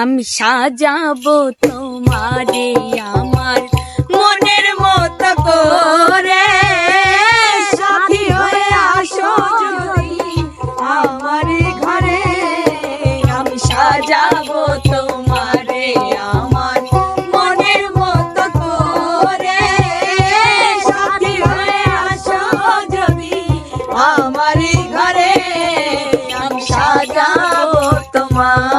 আমি সাজাবো তোমারে আমার মনের মতো করে। সাথী হয়ে আসো আমার ঘরে। আমি তোমারে আমার মনের মতো আমার ঘরে। আমি সাজাবো তোমারে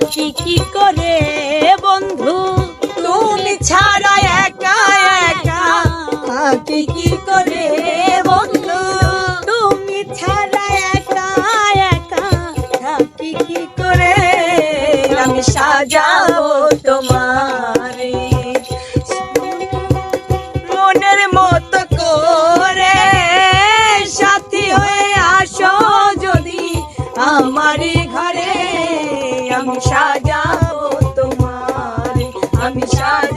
থাকি কি করে বন্ধু তুমি ছাড়া একা একা। থাকি কি করে বন্ধু? আমি সাজাবো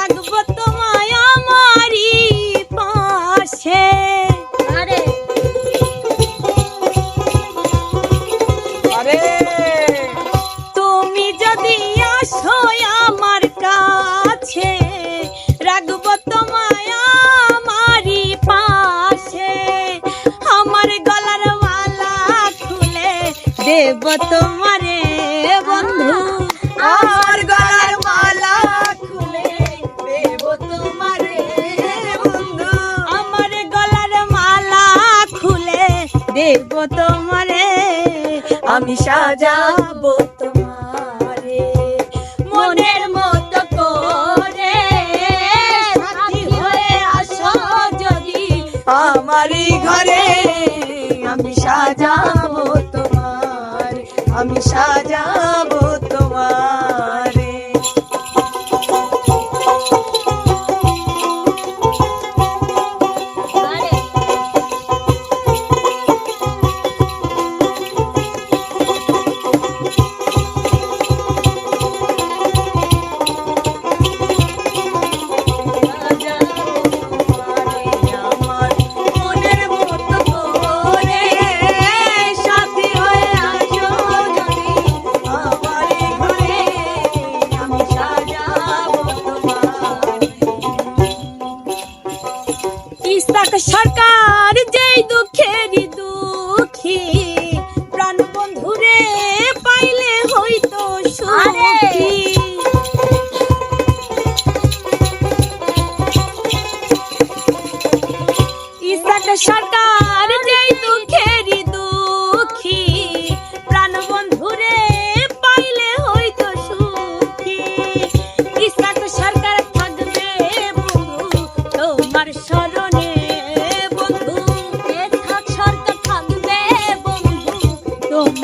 রাখব তোমায় আমারই পাশে। আরে। আরে। তুমি যদি আসো আমার কাছে রাখব তোমায় আমারই পাশে। আমার গলার মালা খুলে দেব তোমারে বন্ধু। দেব তোমারে, আমি সাজাবো তোমারে। মনের মতো করে হয়ে আসো যদি আমারই ঘরে। আমি সাজাবো তোমার, আমি সাজাবো সরকার যেই দুঃখের দুঃখী প্রাণ বন্ধুরে পাইলে হইতো সুখী।